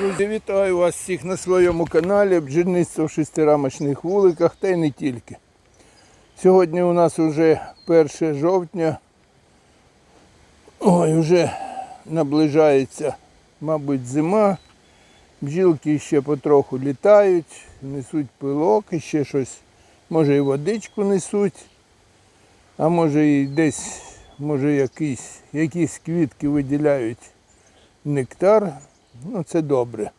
Друзі, вітаю вас всіх на своєму каналі бджільництво в шестирамочних вуликах та й не тільки. Сьогодні у нас вже 1 жовтня. Ой, вже наближається, мабуть, зима. Бджілки ще потроху літають, несуть пилок ще щось. Може і водичку несуть, а може і десь, може якісь, якісь квітки виділяють нектар. Ну, це добре.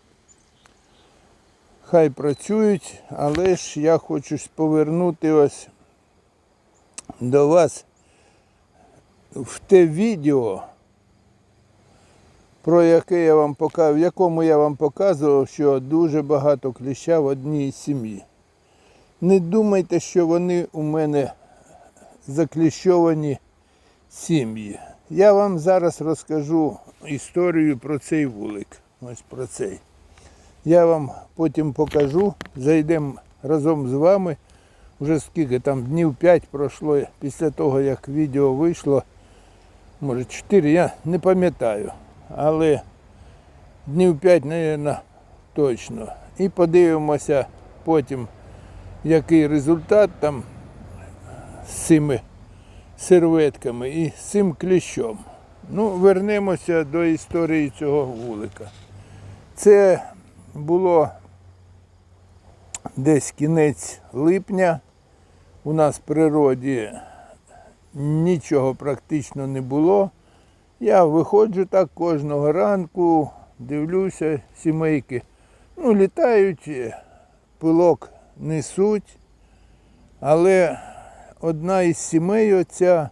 Хай працюють, але ж я хочу повернути ось до вас в те відео, про яке я вам показав, в якому я вам показував, що дуже багато кліща в одній сім'ї. Не думайте, що вони у мене закліщовані сім'ї. Я вам зараз розкажу історію про цей вулик. Ось про цей. Я вам потім покажу, зайдемо разом з вами. Вже скільки там днів 5 пройшло після того, як відео вийшло. Може 4, я не пам'ятаю. Але днів 5, мабуть, точно. І подивимося потім, який результат там з цими серветками і з цим кліщом. Ну, вернемося до історії цього вулика. Це було десь кінець липня. У нас в природі нічого практично не було. Я виходжу так кожного ранку, дивлюся, сімейки. Ну, літають, пилок несуть. Але одна із сімей оця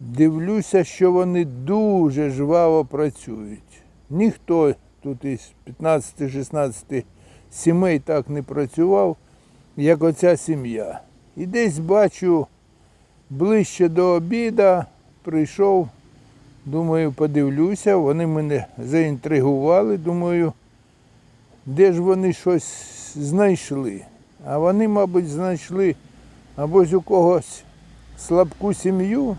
дивлюся, що вони дуже жваво працюють. Ніхто тут із 15-16 сімей так не працював, як оця сім'я. І десь бачу ближче до обіда прийшов, думаю, подивлюся, вони мене заінтригували, думаю, де ж вони щось знайшли. А вони, мабуть, знайшли або з у когось слабку сім'ю,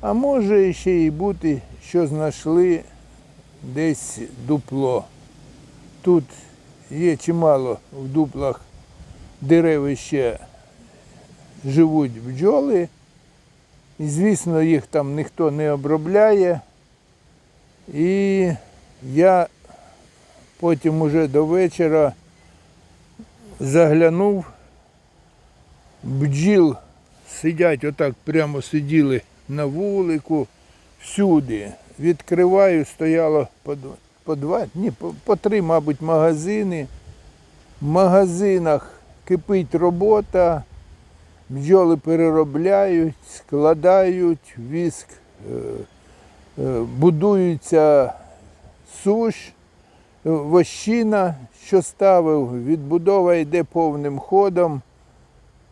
а може ще й бути, що знайшли десь дупло. Тут є чимало в дуплах дерев ще живуть бджоли. І, звісно, їх там ніхто не обробляє. І я потім уже до вечора заглянув, бджіл сидять, отак прямо сиділи на вулику, всюди. Відкриваю, стояло по, по два, ні, по, по три, мабуть, магазини. В магазинах кипить робота, бджоли переробляють, складають віск, е, е, будується суш, е, вощина, що ставив, відбудова йде повним ходом.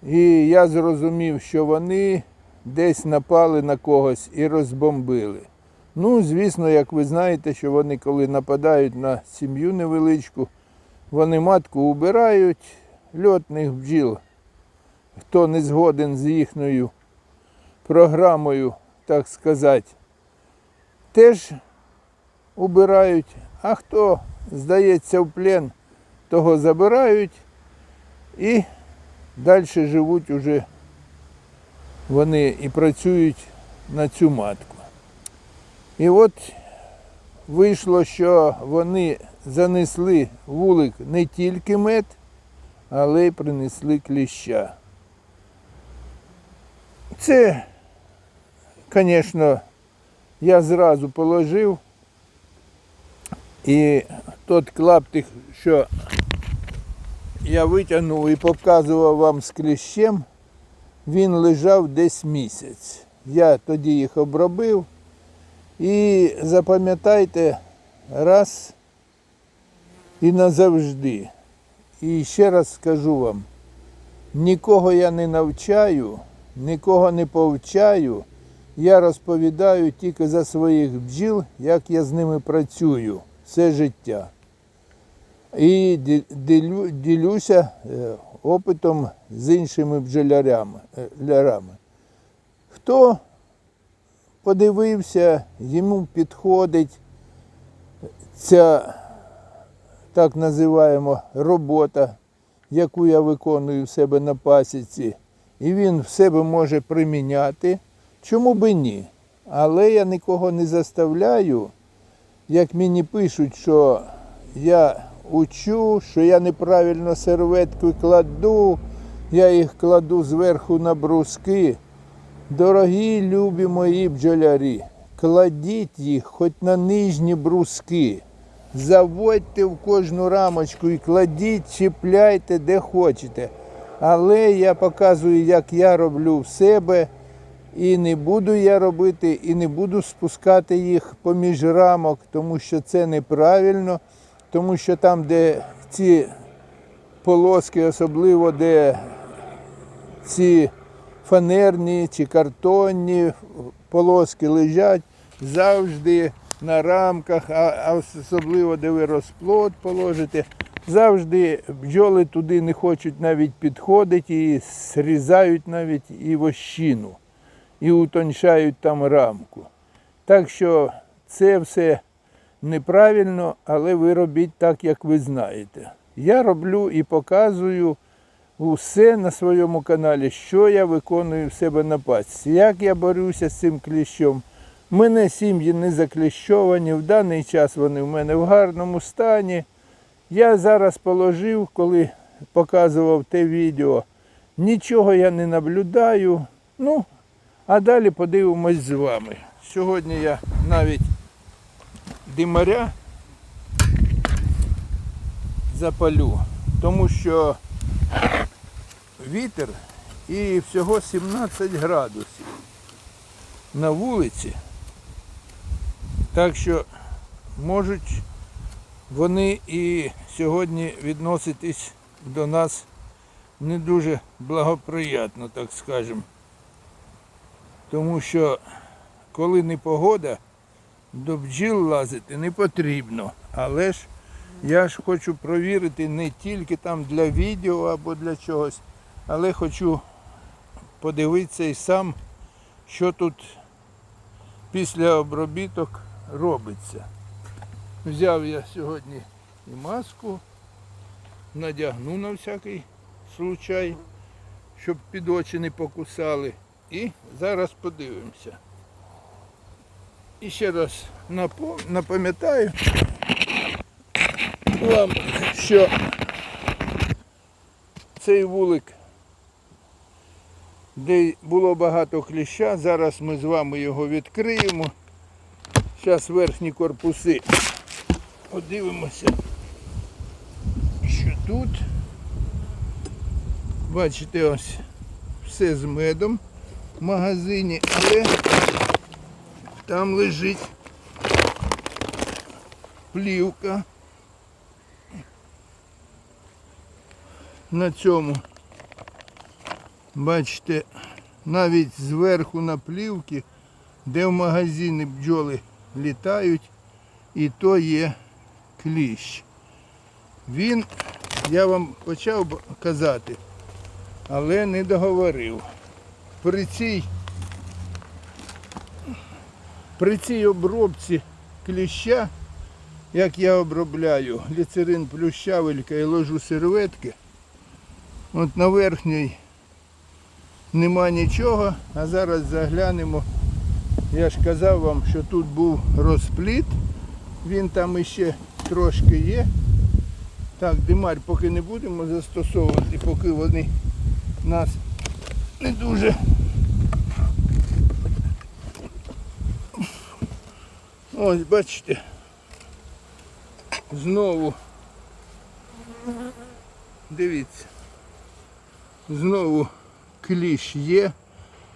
І я зрозумів, що вони десь напали на когось і розбомбили. Ну, звісно, як ви знаєте, що вони, коли нападають на сім'ю невеличку, вони матку убирають, льотних бджіл. Хто не згоден з їхньою програмою, так сказати, теж убирають, а хто здається в плен, того забирають і далі живуть уже вони і працюють на цю матку. І от вийшло, що вони занесли вулик не тільки мед, але й принесли кліща. Це, звісно, я зразу положив. І тот клаптик, що я витягнув і показував вам з кліщем, він лежав десь місяць. Я тоді їх обробив. І запам'ятайте раз і назавжди. І ще раз скажу вам, нікого я не навчаю, нікого не повчаю. Я розповідаю тільки за своїх бджіл, як я з ними працюю все життя. І ділю- ділюся е, опитом з іншими бджолярями. е. Хто подивився, йому підходить ця так називаємо робота, яку я виконую в себе на пасіці, і він в себе може приміняти. Чому би ні? Але я нікого не заставляю, як мені пишуть, що я учу, що я неправильно серветки кладу, я їх кладу зверху на бруски. Дорогі любі мої бджолярі, кладіть їх хоч на нижні бруски. Заводьте в кожну рамочку і кладіть, чіпляйте де хочете. Але я показую, як я роблю в себе. І не буду я робити, і не буду спускати їх поміж рамок, тому що це неправильно, тому що там, де ці полоски, особливо де ці фанерні чи картонні полоски лежать завжди на рамках, а особливо де ви розплод положите, завжди бджоли туди не хочуть навіть підходити і зрізають навіть і вощину, і утончають там рамку. Так що це все неправильно, але ви робіть так, як ви знаєте. Я роблю і показую усе на своєму каналі, що я виконую в себе на пасіці, як я борюся з цим кліщом. Мене сім'ї не закліщовані, в даний час вони в мене в гарному стані. Я зараз положив, коли показував те відео, нічого я не наблюдаю. Ну, а далі подивимось з вами. Сьогодні я навіть димаря запалю, тому що вітер і всього 17 градусів на вулиці. Так що можуть вони і сьогодні відноситись до нас не дуже благоприятно, так скажемо. Тому що коли не погода, до бджіл лазити не потрібно. Але ж я ж хочу провірити не тільки там для відео або для чогось, але хочу подивитися і сам, що тут після обробіток робиться. Взяв я сьогодні і маску, надягну на всякий случай, щоб під очі не покусали. І зараз подивимося. І ще раз напам'ятаю вам, що цей вулик, де було багато кліща, зараз ми з вами його відкриємо. Зараз верхні корпуси подивимося, що тут. Бачите, ось все з медом в магазині, але там лежить плівка. На цьому, бачите, навіть зверху на плівки, де в магазині бджоли літають, і то є кліщ. Він, я вам почав казати, але не договорив. При цій, при цій обробці кліща, як я обробляю гліцерин плюс щавелька і ложу серветки, от на верхній нема нічого, а зараз заглянемо. Я ж казав вам, що тут був розпліт, він там іще трошки є. Так, димарь поки не будемо застосовувати, поки вони нас не дуже. Ось бачите. Знову. Дивіться. Знову кліщ є,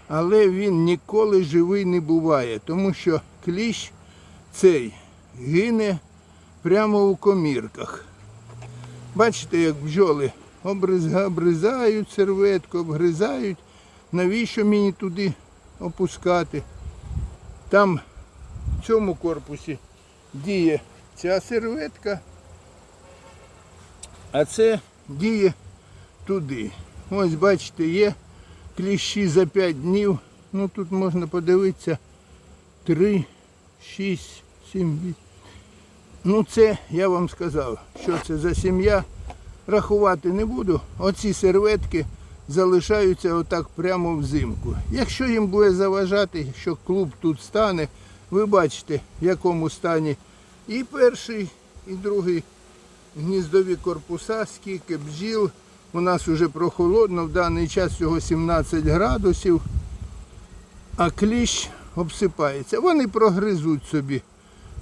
але він ніколи живий не буває, тому що кліщ цей гине прямо у комірках. Бачите, як бджоли обризають серветку, обгризають. Навіщо мені туди опускати? Там цьому корпусі діє ця серветка, а це діє туди. Ось бачите, є кліщі за 5 днів. Ну тут можна подивитися 3, 6, 7, 8. Ну це я вам сказав, що це за сім'я. Рахувати не буду. Оці серветки залишаються отак прямо взимку. Якщо їм буде заважати, що клуб тут стане, ви бачите, в якому стані і перший, і другий гніздові корпуса, скільки бджіл. У нас вже прохолодно, в даний час всього 17 градусів, а кліщ обсипається. Вони прогризуть собі.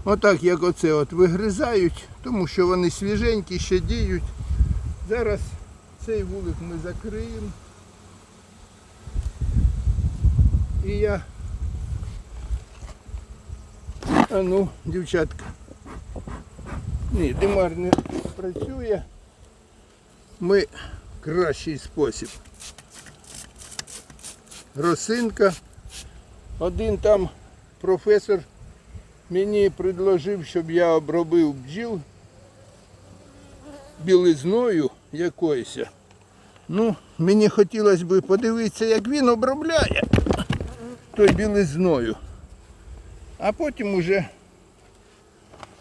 Отак, як оце от вигризають, тому що вони свіженькі, ще діють. Зараз цей вулик ми закриємо. І я. А ну, дівчатка. Ні, димар не працює. Ми кращий спосіб. Росинка. Один там професор мені предложив, щоб я обробив бджіл білизною якоюсь. Ну, мені хотілося б подивитися, як він обробляє той білизною. А потім уже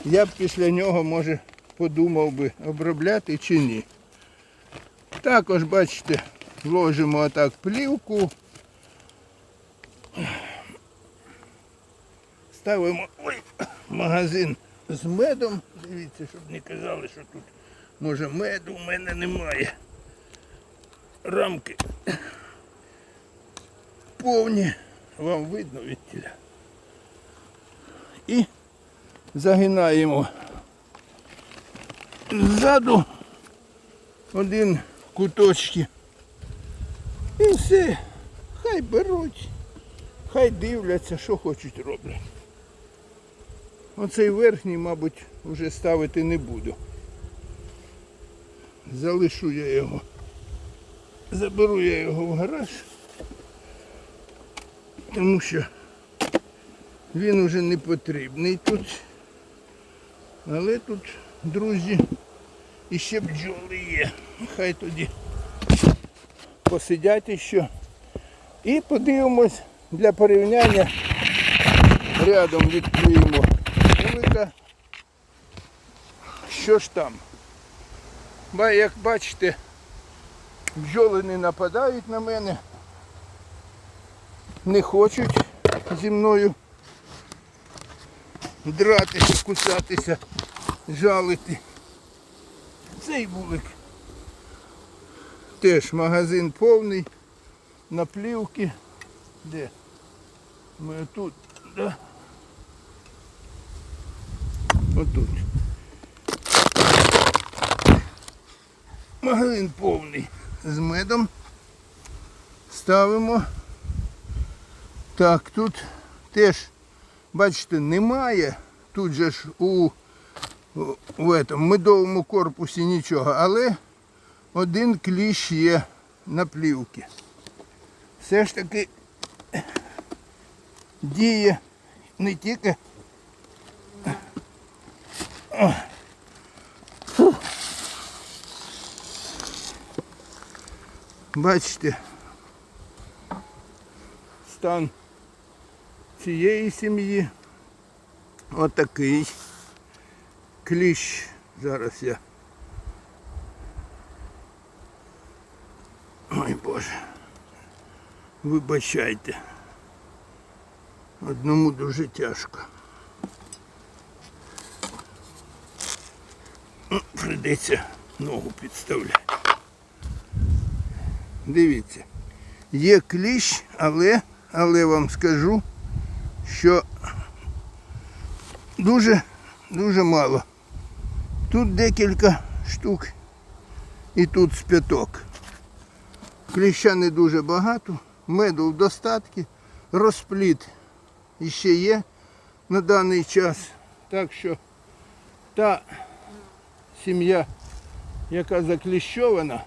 я б після нього, може, подумав би, обробляти чи ні. Також, бачите, ложимо отак плівку. Ставимо ой, магазин з медом. Дивіться, щоб не казали, що тут може меду в мене немає. Рамки повні, вам видно відтіля. І загинаємо ззаду один куточки. І все. Хай беруть, хай дивляться, що хочуть роблять. Оцей верхній, мабуть, вже ставити не буду. Залишу я його. Заберу я його в гараж, тому що він уже не потрібний тут. Але тут, друзі, іще бджоли є. Хай тоді посидять іще. І подивимось для порівняння. Рядом відкриємо вулика. Що ж там? Ба- Як бачите, бджоли не нападають на мене, не хочуть зі мною дратися, кусатися, жалити. Цей вулик теж магазин повний, наплівки. Де? Ми тут, да? Отут. Магазин повний з медом. Ставимо. Так, тут теж, бачите, немає. Тут же ж у в этом медовому корпусі нічого, але один кліщ є на плівці. Все ж таки діє не тільки. Бачите, стан цієї сім'ї отакий кліщ. Зараз я. Ой Боже. Вибачайте. Одному дуже тяжко. Прийдеться ногу підставляти. Дивіться, є кліщ, але, але вам скажу, що дуже, дуже мало. Тут декілька штук і тут з п'яток. Кліща не дуже багато, меду в достатки, розпліт іще є на даний час. Так що та сім'я, яка закліщована,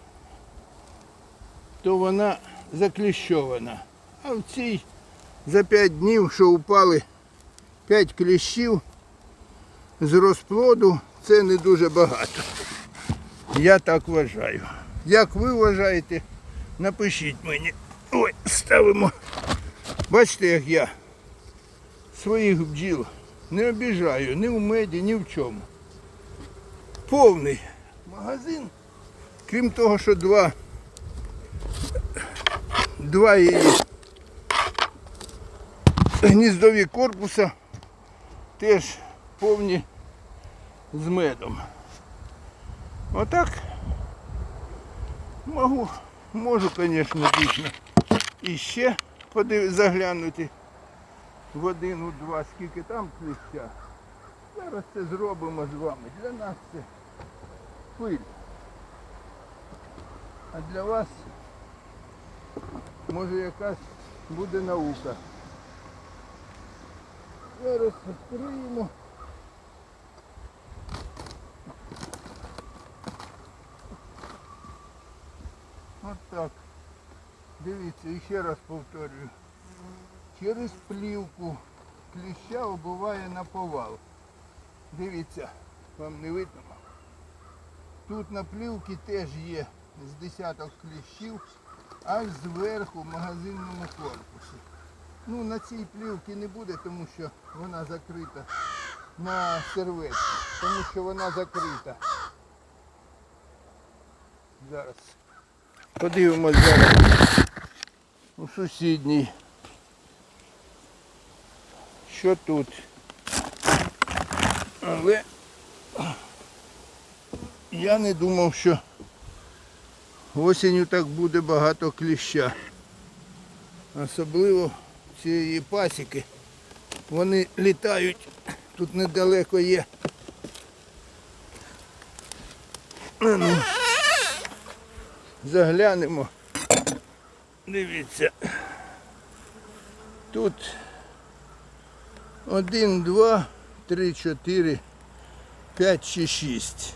то вона закліщована. А в цій за 5 днів, що упали 5 кліщів з розплоду, це не дуже багато. Я так вважаю. Як ви вважаєте, напишіть мені. Ой, ставимо. Бачите, як я своїх бджіл не обіжаю ні в меді, ні в чому. повний магазин. Крім того, що два, два її гніздові корпуса теж повні з медом. Отак можу, можу, звісно, дійсно іще подив, заглянути в один, у два, скільки там кліща. Зараз це зробимо з вами. Для нас це пиль. А для вас може якась буде наука. Зараз відкриємо. От так. Дивіться, ще раз повторюю. Через плівку кліща убиває на повал. Дивіться, вам не видно. Тут на плівці теж є з десяток кліщів, аж зверху в магазинному корпусі. Ну на цій плівці не буде, тому що вона закрита на серветці, тому що вона закрита. Зараз. Подивимось зараз у сусідній. Що тут? Але я не думав, що осінню так буде багато кліща. Особливо цієї пасіки. Вони літають. Тут недалеко є. Ну, заглянемо. Дивіться. Тут один, два, три, чотири, п'ять чи шість.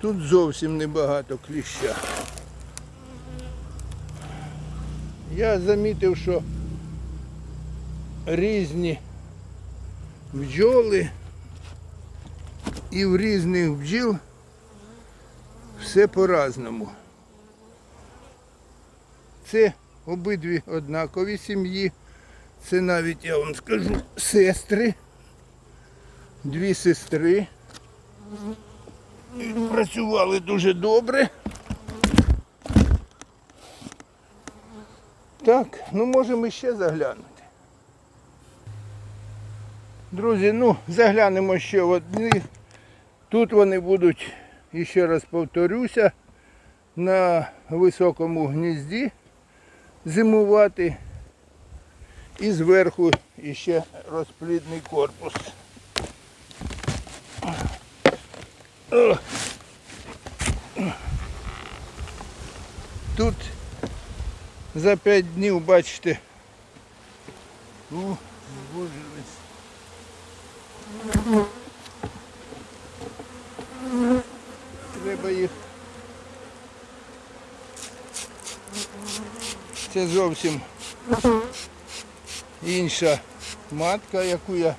Тут зовсім небагато кліща. Я замітив, що різні бджоли і в різних бджіл все по-разному. Це обидві однакові сім'ї. Це навіть я вам скажу сестри. Дві сестри. Працювали дуже добре. Так, ну можемо ще заглянути. Друзі, ну заглянемо ще в одних. Тут вони будуть, ще раз повторюся, на високому гнізді зимувати. І зверху іще розплідний корпус. Тут за 5 днів, бачите, ну, збужились. Треба їх. Це зовсім інша матка, яку я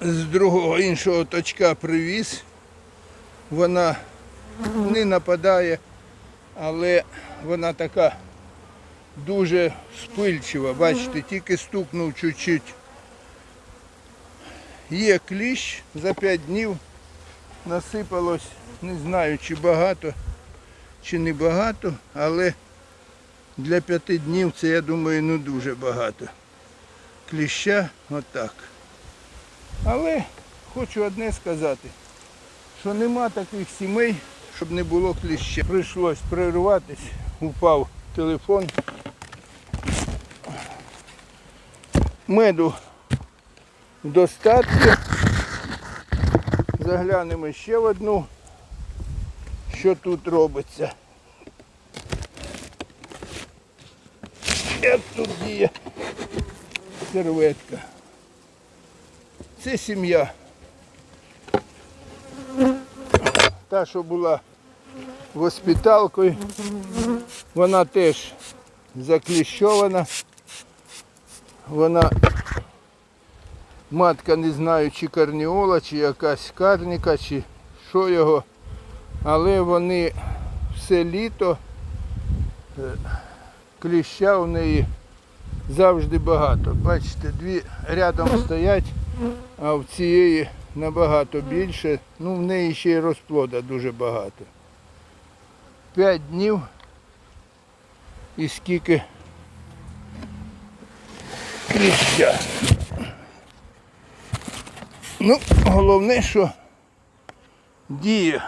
з другого іншого точка привіз. Вона не нападає, але вона така дуже спильчива. Бачите, тільки стукнув чуть-чуть. Є кліщ за 5 днів насипалось, не знаю чи багато, чи не багато, але для п'яти днів це, я думаю, ну дуже багато. Кліща отак. Але хочу одне сказати, що нема таких сімей, щоб не було кліща. Прийшлось перерватись, упав телефон. Меду в достатку. Заглянемо ще в одну, що тут робиться. Як тут діє серветка. Це сім'я. Та, що була воспиталкою, вона теж закліщована. Вона матка не знаю, чи карніола, чи якась карніка, чи що його. Але вони все літо е, кліща у неї завжди багато. Бачите, дві рядом стоять, а в цієї набагато більше. Ну, в неї ще й розплода дуже багато. П'ять днів і скільки кліща. Ну, головне, що діє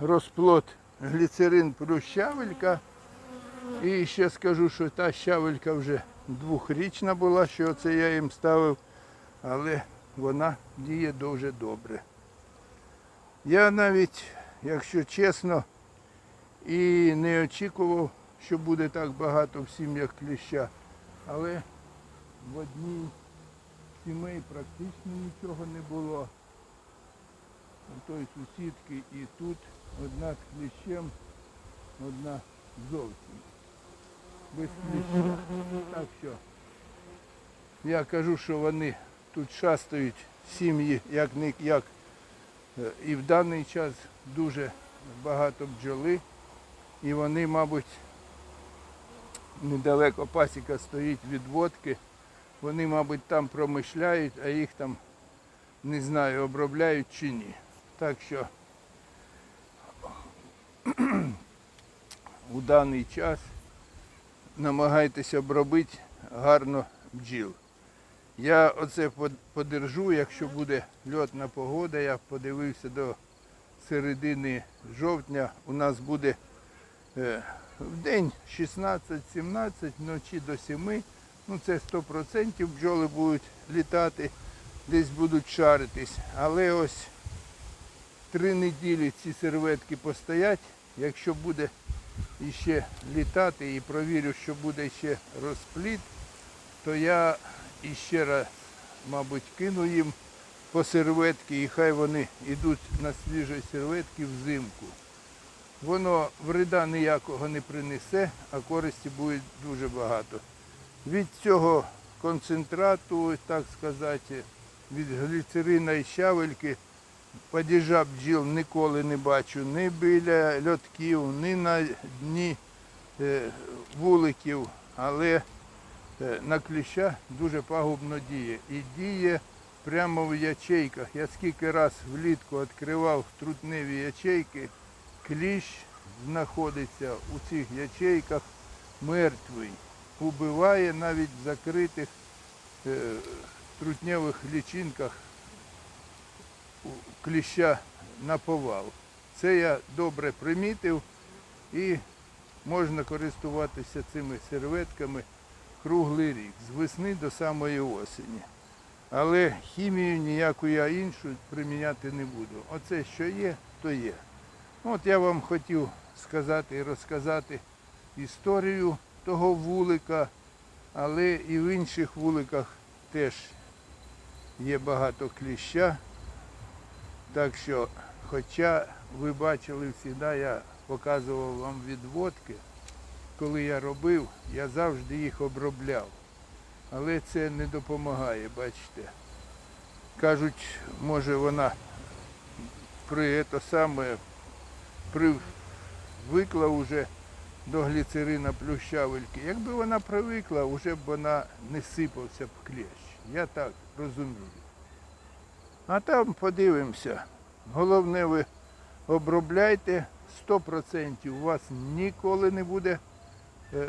розплод гліцерин плюс щавелька. І ще скажу, що та щавелька вже двохрічна була, що це я їм ставив, але вона діє дуже добре. Я навіть, якщо чесно, і не очікував, що буде так багато в сім'ях кліща, але в одній сімей практично нічого не було. У той сусідки і тут одна з кліщем, одна зовсім. Без кліща. Так що я кажу, що вони тут шастають сім'ї, як не як. Е, І в даний час дуже багато бджоли. І вони, мабуть, недалеко пасіка стоїть від водки. Вони, мабуть, там промишляють, а їх там, не знаю, обробляють чи ні. Так що у даний час намагайтеся обробити гарно бджіл. Я оце под- подержу, якщо буде льотна погода, я подивився до середини жовтня, у нас буде в день 16-17, вночі до 7. Ну це 100% бджоли будуть літати, десь будуть шаритись. Але ось три неділі ці серветки постоять. Якщо буде іще літати і провірю, що буде ще розпліт, то я іще раз, мабуть, кину їм по серветки і хай вони йдуть на свіжій серветки взимку. Воно вреда ніякого не принесе, а користі буде дуже багато. Від цього концентрату, так сказати, від гліцерина і щавельки падіжа бджіл ніколи не бачу ні біля льотків, ні на дні е, вуликів, але е, на кліща дуже пагубно діє. І діє прямо в ячейках. Я скільки раз влітку відкривав трутневі ячейки, кліщ знаходиться у цих ячейках мертвий. Убиває навіть в закритих е, трутневих лічинках кліща на повал. Це я добре примітив і можна користуватися цими серветками круглий рік, з весни до самої осені. Але хімію ніяку я іншу приміняти не буду. Оце що є, то є. От я вам хотів сказати і розказати історію того вулика, але і в інших вуликах теж є багато кліща. Так що, хоча ви бачили завжди, я показував вам відводки, коли я робив, я завжди їх обробляв. Але це не допомагає, бачите. Кажуть, може вона при це саме привикла вже до гліцерина плюс щавельки. Якби вона привикла, вже б вона не сипався б клещ. Я так розумію. А там подивимося. Головне, ви обробляйте 100%. У вас ніколи не буде, е,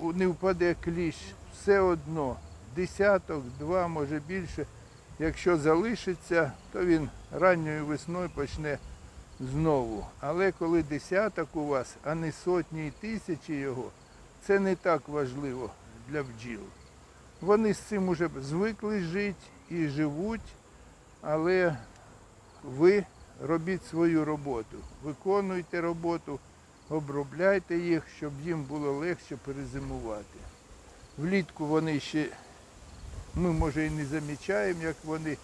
не впаде кліщ. Все одно. Десяток, два, може більше. Якщо залишиться, то він ранньою весною почне знову. Але коли десяток у вас, а не сотні і тисячі його, це не так важливо для бджіл. Вони з цим уже звикли жити і живуть, але ви робіть свою роботу, виконуйте роботу, обробляйте їх, щоб їм було легше перезимувати. Влітку вони ще, ми може і не замічаємо, як вони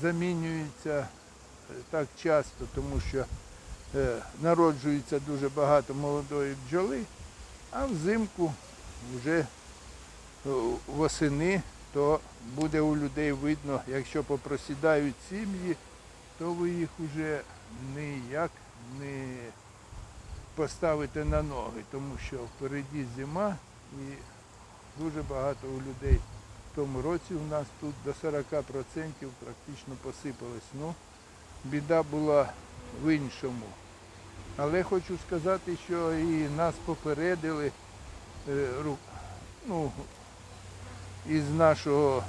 замінюються так часто, тому що е, народжується дуже багато молодої бджоли, а взимку вже е, восени, то буде у людей видно, якщо попросідають сім'ї, то ви їх вже ніяк не поставите на ноги, тому що впереді зима і дуже багато у людей В тому році у нас тут до 40% практично посипалось. Ну, біда була в іншому. Але хочу сказати, що і нас попередили е, ну, із нашого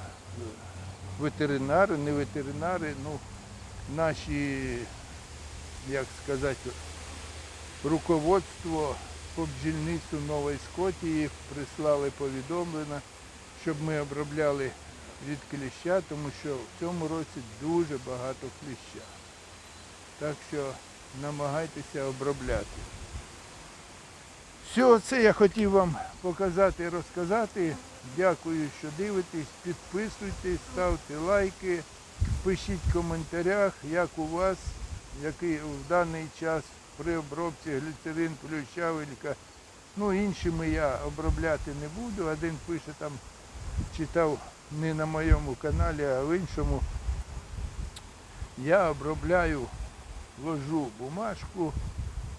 ветеринари, не ветеринари, ну, наші, як сказати, руководство по бджільництву Нової Скотії прислали повідомлення, щоб ми обробляли від кліща, тому що в цьому році дуже багато кліща. Так що намагайтеся обробляти. Все це я хотів вам показати і розказати. Дякую, що дивитесь. Підписуйтесь, ставте лайки, пишіть в коментарях, як у вас, який в даний час при обробці гліцерин, плющавелька. Ну, іншими я обробляти не буду. Один пише там, читав не на моєму каналі, а в іншому. Я обробляю, ложу бумажку,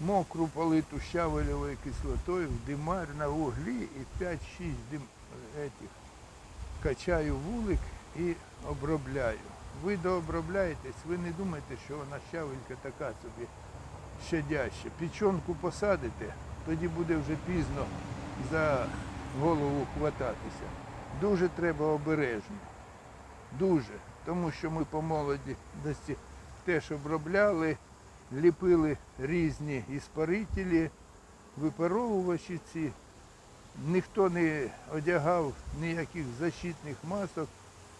мокру политу щавелевою кислотою в димар на вуглі і 5-6 дим, этих, качаю вулик і обробляю. Ви дообробляєтесь, ви не думайте, що вона щавелька така собі щадяща. Пічонку посадите, тоді буде вже пізно за голову хвататися. Дуже треба обережно. Дуже. Тому що ми по молоді молодості теж обробляли, ліпили різні іспарителі, випаровувачі ці. Ніхто не одягав ніяких защитних масок.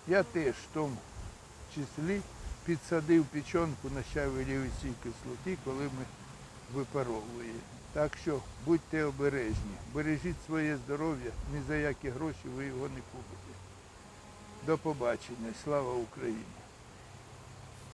Я теж в тому числі підсадив печонку на щавелівій кислоті, коли ми випаровуємо. Так що будьте обережні, бережіть своє здоров'я, ні за які гроші ви його не купите. До побачення. Слава Україні!